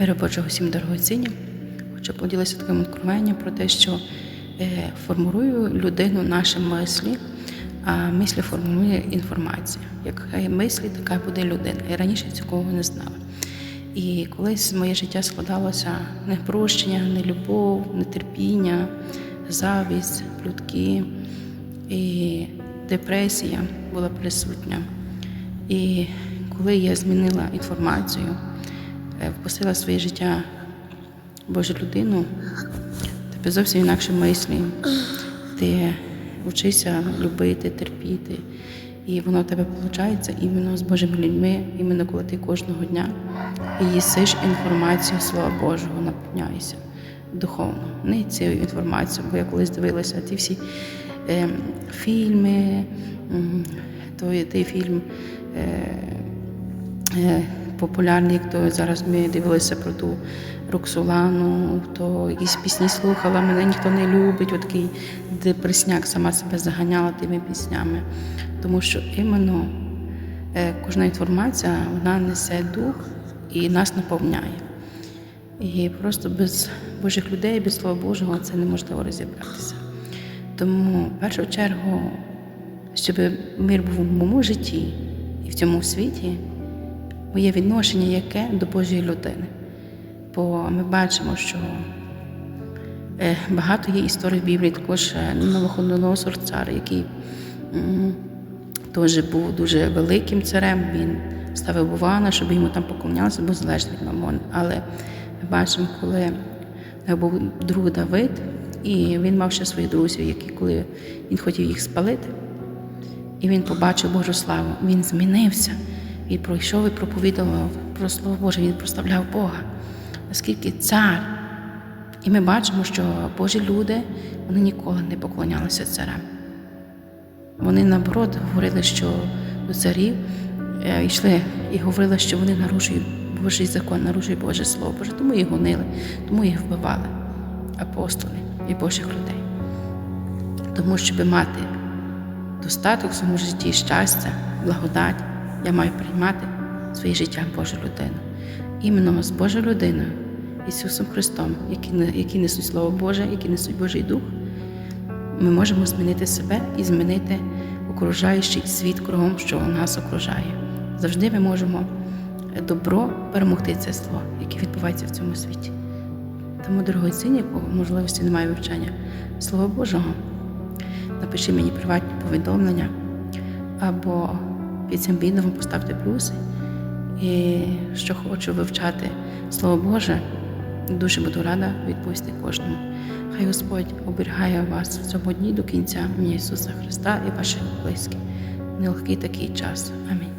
Миру Божого всім дорогоцінні. Хочу поділитися таким откровенням про те, що е, формулює людину наші мислі, а мислі формує інформація. Яка є мислі, така буде людина. Я раніше цього не знала. І колись моє життя складалося не прощення, не любов, не терпіння, завість, плютки і депресія була присутня. І коли я змінила інформацію, впустила в своє життя Божу людину, тебе зовсім інакше мислі. Ти вчишся любити, терпіти. І воно в тебе виходить іменно з Божими людьми, іменно коли ти кожного дня їсиш інформацію Слова Божого, наповняєшся духовно, не цією інформацією. Бо я колись дивилася ті всі е, фільми, той, той фільм. Е, е, популярний, як то зараз ми дивилися про ту Роксолану, хто якісь пісні слухала, мене ніхто не любить, от такий депресняк сама себе заганяла тими піснями. Тому що іменно е, кожна інформація вона несе дух і нас наповняє. І просто без Божих людей, без Слова Божого це неможливо розібратися. Тому в першу чергу, щоб мир був в моєму житті і в цьому світі, моє відношення яке до Божої людини. Бо ми бачимо, що е, багато є історій в Біблії, також е, Новоходоносор цар, який теж був дуже великим царем. Він ставив Бувана, щоб йому там поклонялися, бо залежно від мамони. Але ми бачимо, коли був друг Давид, і він мав ще своїх друзів, які коли він хотів їх спалити, і він побачив Божу славу, він змінився. Він пройшов і проповідував про Слово Боже, він прославляв Бога. Наскільки цар. І ми бачимо, що Божі люди вони ніколи не поклонялися царям. Вони наоборот говорили, що до царів е, йшли і говорили, що вони нарушують Божий закон, нарушують Боже Слово Боже, тому їх гонили, тому їх вбивали апостоли і Божих людей. Тому, щоб мати достаток в своєму житті, щастя, благодать, я маю приймати своє життя Божу людину. Іменно з Божою людиною, Ісусом Христом, які, несуть Слово Боже, які несуть Божий Дух, ми можемо змінити себе і змінити окружаючий світ кругом, що нас окружає. Завжди ми можемо добро перемогти це зло, яке відбувається в цьому світі. Тому, дорогоцінні, кого можливості немає вивчання Слова Божого, напиши мені приватні повідомлення або під цим відео поставте плюси. І що хочу вивчати Слово Боже, дуже буду рада відповісти кожному. Хай Господь оберігає вас в цьому дні до кінця Ісуса Христа і ваших близьких. Нелегкий такий час. Амінь.